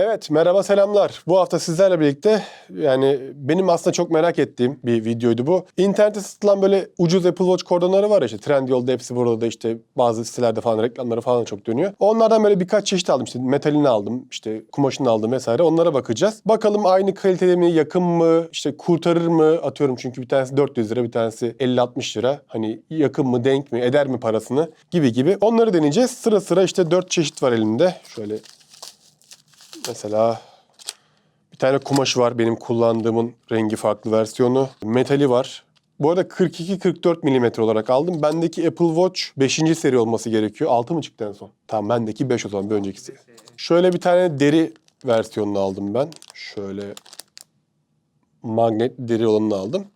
Evet merhaba selamlar. Bu hafta sizlerle birlikte yani benim aslında çok merak ettiğim bir videoydu bu. İnternette satılan böyle ucuz Apple Watch kordonları var ya işte Trendyol'da hepsi burada da işte bazı sitelerde falan reklamları falan çok dönüyor. Onlardan böyle birkaç çeşit aldım işte metalini aldım işte kumaşını aldım vesaire onlara bakacağız. Bakalım aynı kalitede mi yakın mı işte kurtarır mı atıyorum çünkü bir tanesi 400 lira bir tanesi 50-60 lira. Hani yakın mı denk mi eder mi parasını gibi gibi onları deneyeceğiz. Sıra sıra işte 4 çeşit var elimde. Şöyle Mesela bir tane kumaş var benim kullandığımın rengi farklı versiyonu. Metali var. Bu arada 42-44 milimetre olarak aldım. Bendeki Apple Watch 5. seri olması gerekiyor. 6 mı çıktı en son? Tamam bendeki 5 o zaman bir önceki seri. Şöyle bir tane deri versiyonunu aldım ben. Şöyle magnet deri olanını aldım.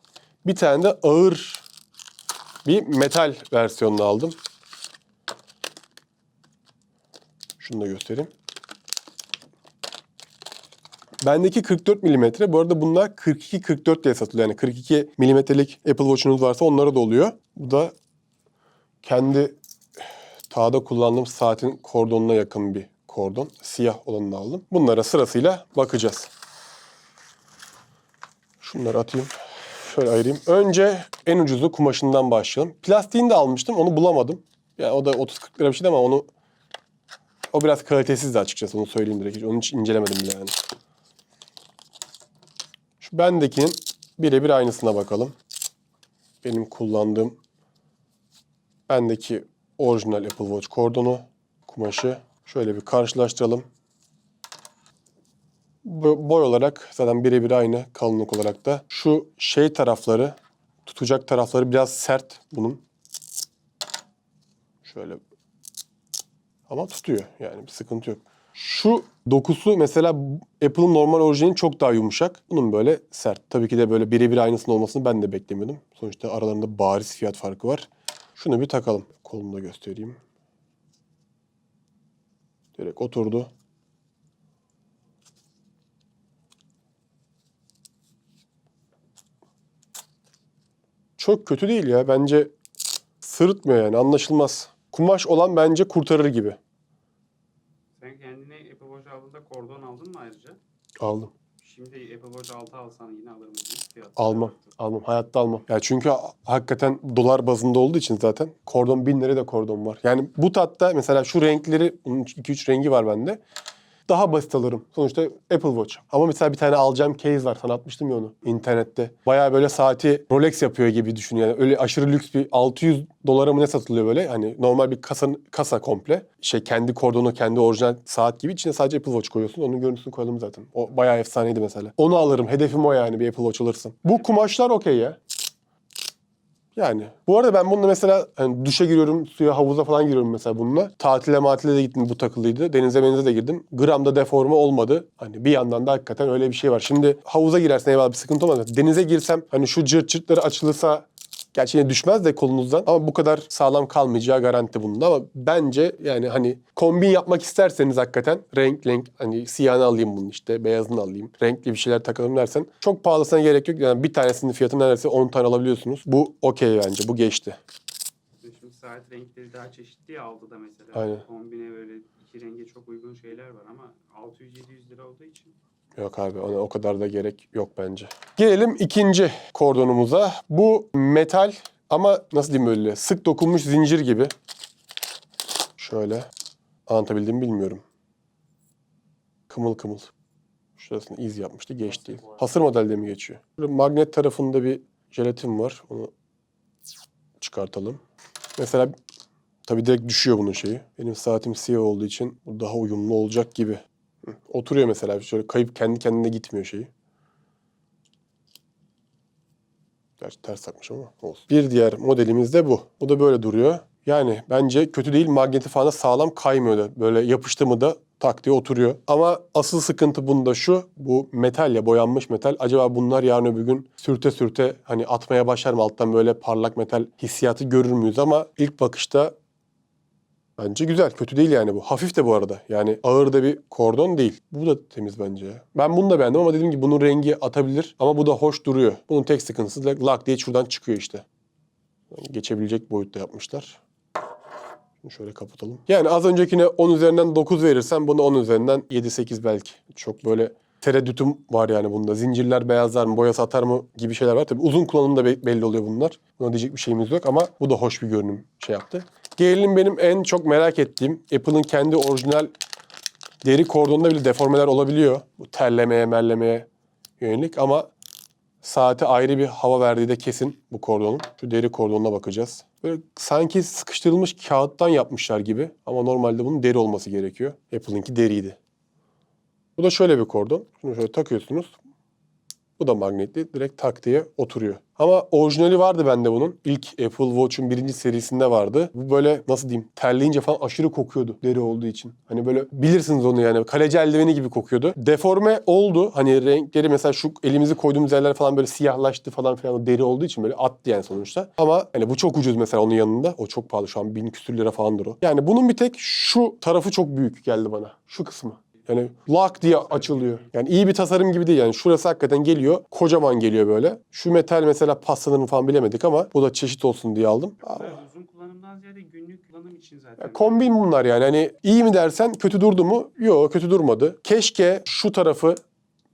Bir tane de ağır bir metal versiyonunu aldım. Şunu da göstereyim. Bendeki 44 milimetre. Bu arada bunlar 42-44 diye satılıyor. Yani 42 milimetrelik Apple Watch'unuz varsa onlara da oluyor. Bu da kendi tağda kullandığım saatin kordonuna yakın bir kordon. Siyah olanını aldım. Bunlara sırasıyla bakacağız. Şunları atayım. Şöyle ayırayım. Önce en ucuzu kumaşından başlayalım. Plastiğini de almıştım. Onu bulamadım. Yani o da 30-40 lira bir şeydi ama onu o biraz kalitesizdi açıkçası. Onu söyleyeyim direkt. Onu hiç incelemedim bile yani. Bendekinin birebir aynısına bakalım. Benim kullandığım bendeki orijinal Apple Watch kordonu, kumaşı. Şöyle bir karşılaştıralım. Boy olarak zaten birebir aynı kalınlık olarak da. Şu şey tarafları, tutacak tarafları biraz sert bunun. Şöyle. Ama tutuyor yani bir sıkıntı yok. Şu dokusu mesela Apple'ın normal orijinali çok daha yumuşak. Bunun böyle sert. Tabii ki de böyle birebir aynısının olmasını ben de beklemiyordum. Sonuçta aralarında bariz fiyat farkı var. Şunu bir takalım. Kolumda göstereyim. Direkt oturdu. Çok kötü değil ya. Bence sırıtmıyor yani anlaşılmaz. Kumaş olan bence kurtarır gibi. Aldığında kordon aldın mı ayrıca? Aldım. Şimdi Apple Watch 6 alsan yine alır? Fiyatı Almam. arttı. Almam. Hayatta almam. Ya çünkü ha- hakikaten dolar bazında olduğu için zaten kordon bin lira da kordon var. Yani bu tatta mesela şu renkleri, bunun 2-3 rengi var bende. Daha basit alırım. Sonuçta Apple Watch. Ama mesela bir tane alacağım case var. Sana atmıştım ya onu internette. Bayağı böyle saati Rolex yapıyor gibi düşün. Yani öyle aşırı lüks bir 600 dolara mı ne satılıyor böyle? Hani normal bir kasa, kasa komple. Şey kendi kordonu, kendi orijinal saat gibi. içine sadece Apple Watch koyuyorsun. Onun görüntüsünü koyalım zaten. O bayağı efsaneydi mesela. Onu alırım. Hedefim o yani bir Apple Watch alırsın. Bu kumaşlar okey ya. Yani. Bu arada ben bununla mesela hani duşa giriyorum, suya, havuza falan giriyorum mesela bununla. Tatile matile de gittim bu takılıydı. Denize menize de girdim. Gramda deforme olmadı. Hani bir yandan da hakikaten öyle bir şey var. Şimdi havuza girersen eyvallah bir sıkıntı olmaz. Denize girsem hani şu cırt cırtları açılırsa Gerçi yine düşmez de kolunuzdan ama bu kadar sağlam kalmayacağı garanti bunun. Ama bence yani hani kombin yapmak isterseniz hakikaten renk renk hani siyahını alayım bunun işte beyazını alayım. Renkli bir şeyler takalım dersen çok pahalısına gerek yok. Yani bir tanesinin fiyatı neredeyse 10 tane alabiliyorsunuz. Bu okey bence bu geçti. Şimdi saat renkleri daha çeşitli ya aldı da mesela. Aynen. Kombine böyle iki renge çok uygun şeyler var ama 600-700 lira olduğu için. Yok abi ona o kadar da gerek yok bence. Gelelim ikinci kordonumuza. Bu metal ama nasıl diyeyim böyle sık dokunmuş zincir gibi. Şöyle anlatabildim bilmiyorum. Kımıl kımıl. Şurasını iz yapmıştı geçti. Hasır modelde mi geçiyor? Böyle magnet tarafında bir jelatin var. Onu çıkartalım. Mesela tabii direkt düşüyor bunun şeyi. Benim saatim siyah olduğu için bu daha uyumlu olacak gibi. Oturuyor mesela şöyle kayıp kendi kendine gitmiyor şeyi. Gerçi ters takmışım ama olsun. Bir diğer modelimiz de bu. Bu da böyle duruyor. Yani bence kötü değil. Magneti falan da sağlam kaymıyor da. Böyle yapıştı mı da tak diye oturuyor. Ama asıl sıkıntı bunda şu. Bu metal ya boyanmış metal. Acaba bunlar yarın öbür gün sürte sürte hani atmaya başlar mı alttan böyle parlak metal hissiyatı görür müyüz? Ama ilk bakışta Bence güzel. Kötü değil yani bu. Hafif de bu arada. Yani ağır da bir kordon değil. Bu da temiz bence ya. Ben bunu da beğendim ama dediğim gibi bunun rengi atabilir. Ama bu da hoş duruyor. Bunun tek sıkıntısı da lak diye şuradan çıkıyor işte. Geçebilecek boyutta yapmışlar. Şunu şöyle kapatalım. Yani az öncekine 10 üzerinden 9 verirsen buna 10 üzerinden 7-8 belki. Çok böyle tereddütüm var yani bunda. Zincirler beyazlar mı, boyası atar mı gibi şeyler var. Tabii uzun kullanımda be- belli oluyor bunlar. Buna diyecek bir şeyimiz yok ama bu da hoş bir görünüm şey yaptı. Gelelim benim en çok merak ettiğim Apple'ın kendi orijinal deri kordonunda bile deformeler olabiliyor. Bu terlemeye, merlemeye yönelik ama saate ayrı bir hava verdiği de kesin bu kordonun. Şu deri kordonuna bakacağız. Böyle sanki sıkıştırılmış kağıttan yapmışlar gibi ama normalde bunun deri olması gerekiyor. Apple'ınki deriydi. Bu da şöyle bir kordon. Şunu şöyle takıyorsunuz. Bu da magnetli. Direkt tak diye oturuyor. Ama orijinali vardı bende bunun. İlk Apple Watch'un birinci serisinde vardı. Bu böyle nasıl diyeyim terleyince falan aşırı kokuyordu deri olduğu için. Hani böyle bilirsiniz onu yani kaleci eldiveni gibi kokuyordu. Deforme oldu. Hani renkleri mesela şu elimizi koyduğumuz yerler falan böyle siyahlaştı falan filan deri olduğu için böyle attı yani sonuçta. Ama hani bu çok ucuz mesela onun yanında. O çok pahalı şu an bin küsür lira falandır o. Yani bunun bir tek şu tarafı çok büyük geldi bana. Şu kısmı. Yani lock diye açılıyor. Yani iyi bir tasarım gibi değil yani. Şurası hakikaten geliyor. Kocaman geliyor böyle. Şu metal mesela paslanır mı falan bilemedik ama bu da çeşit olsun diye aldım. Uzun kullanımdan ziyade günlük kullanım için zaten. Ya kombin bunlar yani. Hani iyi mi dersen kötü durdu mu? Yok kötü durmadı. Keşke şu tarafı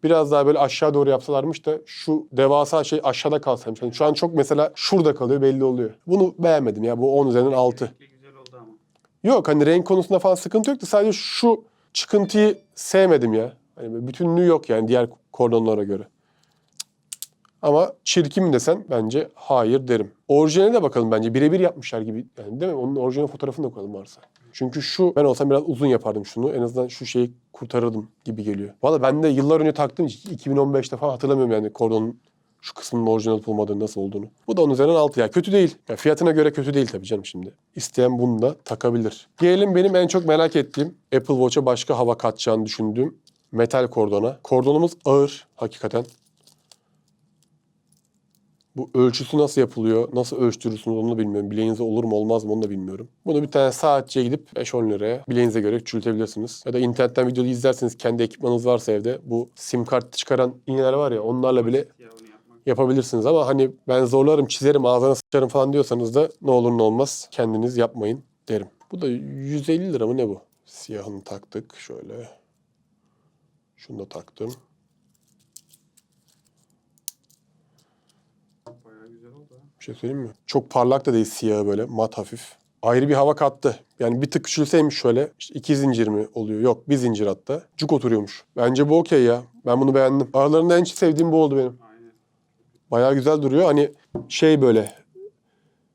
biraz daha böyle aşağı doğru yapsalarmış da şu devasa şey aşağıda kalsaymış. Yani şu an çok mesela şurada kalıyor belli oluyor. Bunu beğenmedim ya. Bu 10 üzerinden 6. Renkli güzel oldu ama. Yok hani renk konusunda falan sıkıntı yoktu. Sadece şu çıkıntıyı sevmedim ya. Hani bütünlüğü yok yani diğer kordonlara göre. Ama çirkin mi desen bence hayır derim. Orijinaline de bakalım bence. Birebir yapmışlar gibi. Yani değil mi? Onun orijinal fotoğrafını da koyalım varsa. Çünkü şu ben olsam biraz uzun yapardım şunu. En azından şu şeyi kurtarırdım gibi geliyor. Valla ben de yıllar önce taktığım için 2015'te falan hatırlamıyorum yani kordonun şu kısmının orijinal olup olmadığını nasıl olduğunu. Bu da onun üzerinden 6 ya. Kötü değil. Ya fiyatına göre kötü değil tabii canım şimdi. İsteyen bunu da takabilir. Gelelim benim en çok merak ettiğim Apple Watch'a başka hava katacağını düşündüğüm metal kordona. Kordonumuz ağır hakikaten. Bu ölçüsü nasıl yapılıyor, nasıl ölçtürürsünüz onu da bilmiyorum. Bileğinize olur mu olmaz mı onu da bilmiyorum. Bunu bir tane saatçiye gidip 5-10 liraya bileğinize göre küçültebilirsiniz. Ya da internetten videoyu izlerseniz kendi ekipmanınız varsa evde bu sim kart çıkaran iğneler var ya onlarla bile. Yapabilirsiniz. Ama hani ben zorlarım, çizerim, ağzına sıçarım falan diyorsanız da ne olur ne olmaz kendiniz yapmayın derim. Bu da 150 lira mı ne bu? Siyahını taktık şöyle. Şunu da taktım. Bir şey söyleyeyim mi? Çok parlak da değil siyahı böyle mat hafif. Ayrı bir hava kattı. Yani bir tık küçülseymiş şöyle. işte iki zincir mi oluyor? Yok bir zincir hatta. Cuk oturuyormuş. Bence bu okey ya. Ben bunu beğendim. Aralarında en sevdiğim bu oldu benim. Bayağı güzel duruyor. Hani şey böyle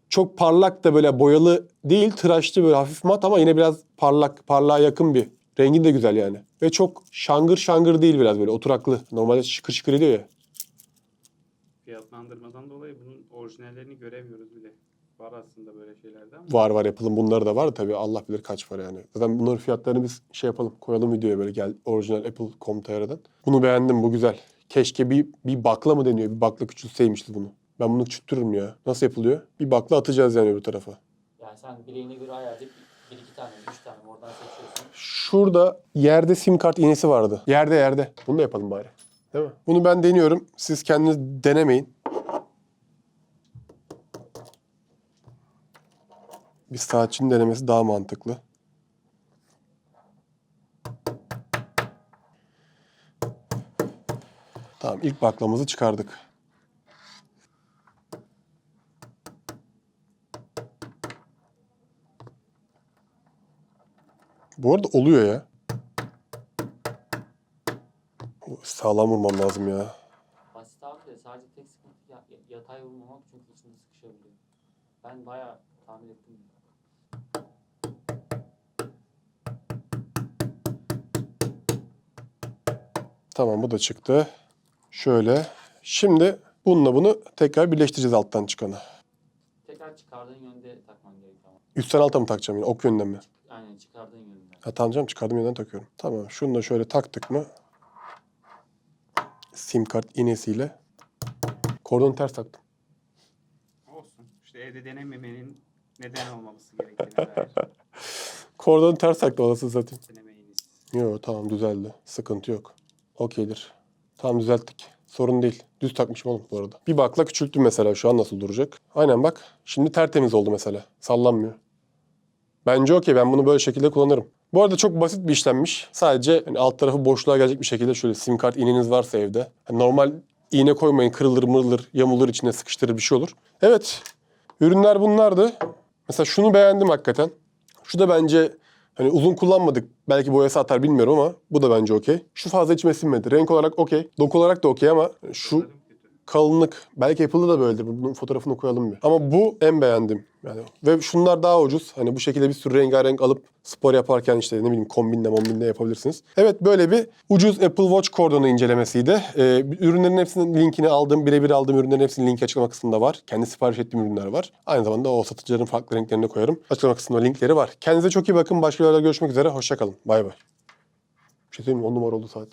çok parlak da böyle boyalı değil. Tıraşlı böyle hafif mat ama yine biraz parlak, parlağa yakın bir. Rengi de güzel yani. Ve çok şangır şangır değil biraz böyle oturaklı. Normalde şıkır şıkır ediyor ya. Fiyatlandırmadan dolayı bunun orijinallerini göremiyoruz bile. Var aslında böyle şeylerde ama. Var var Apple'ın bunları da var tabii Allah bilir kaç para yani. Zaten bunların fiyatlarını biz şey yapalım koyalım videoya böyle gel orijinal Apple.com.tr'den. Bunu beğendim bu güzel. Keşke bir, bir bakla mı deniyor? Bir bakla küçülseymişti bunu. Ben bunu küçültürüm ya. Nasıl yapılıyor? Bir bakla atacağız yani öbür tarafa. Yani sen bileğine göre ayarlayıp bir iki tane, üç tane oradan seçiyorsun. Şurada yerde sim kart iğnesi vardı. Yerde yerde. Bunu da yapalım bari. Değil mi? Bunu ben deniyorum. Siz kendiniz denemeyin. Bir saatçinin denemesi daha mantıklı. Tamam ilk baklamızı çıkardık. Bu arada oluyor ya. Sağlam vurmam lazım ya. Basit abi de sadece tek sıkıntı ya- ya- yatay vurmamak çünkü içinde sıkışabiliyor. Ben bayağı tahmin ettim. Tamam bu da çıktı. Şöyle. Şimdi bununla bunu tekrar birleştireceğiz alttan çıkanı. Tekrar çıkardığın yönde takman gerekiyor ama. Üstten alta mı takacağım yine? Ok yönden mi? Aynen çıkardığın yönden. Ha tamam canım çıkardığım yönden takıyorum. Tamam şunu da şöyle taktık mı? Sim kart iğnesiyle. Kordonu ters taktım. Olsun. İşte evde denememenin neden olmaması gerektiğine dair Kordonu ters taktım anasını satayım. denemeyiniz. Yok tamam düzeldi. Sıkıntı yok. Okeydir. Tamam düzelttik. Sorun değil. Düz takmışım oğlum bu arada. Bir bakla küçülttüm mesela şu an nasıl duracak. Aynen bak. Şimdi tertemiz oldu mesela. Sallanmıyor. Bence okey. Ben bunu böyle şekilde kullanırım. Bu arada çok basit bir işlemmiş. Sadece hani alt tarafı boşluğa gelecek bir şekilde şöyle sim kart iğneniz varsa evde. Hani normal iğne koymayın. Kırılır mırılır, yamulur içine sıkıştırır bir şey olur. Evet. Ürünler bunlardı. Mesela şunu beğendim hakikaten. Şu da bence hani uzun kullanmadık. Belki boyası atar bilmiyorum ama bu da bence okey. Şu fazla içime sinmedi. Renk olarak okey. Doku olarak da okey ama şu. Kalınlık. Belki Apple'da da böyledir. Bunun fotoğrafını koyalım bir. Ama bu en beğendim. Yani ve şunlar daha ucuz. Hani bu şekilde bir sürü rengarenk alıp spor yaparken işte ne bileyim kombinle mombinle yapabilirsiniz. Evet böyle bir ucuz Apple Watch kordonu incelemesiydi. Ee, ürünlerin hepsinin linkini aldım. Birebir aldığım ürünlerin hepsinin linki açıklama kısmında var. Kendi sipariş ettiğim ürünler var. Aynı zamanda o satıcıların farklı renklerini koyarım. Açıklama kısmında linkleri var. Kendinize çok iyi bakın. Başka videolarda görüşmek üzere. Hoşçakalın. Bay bay. Bir şey söyleyeyim mi? 10 numara oldu saat.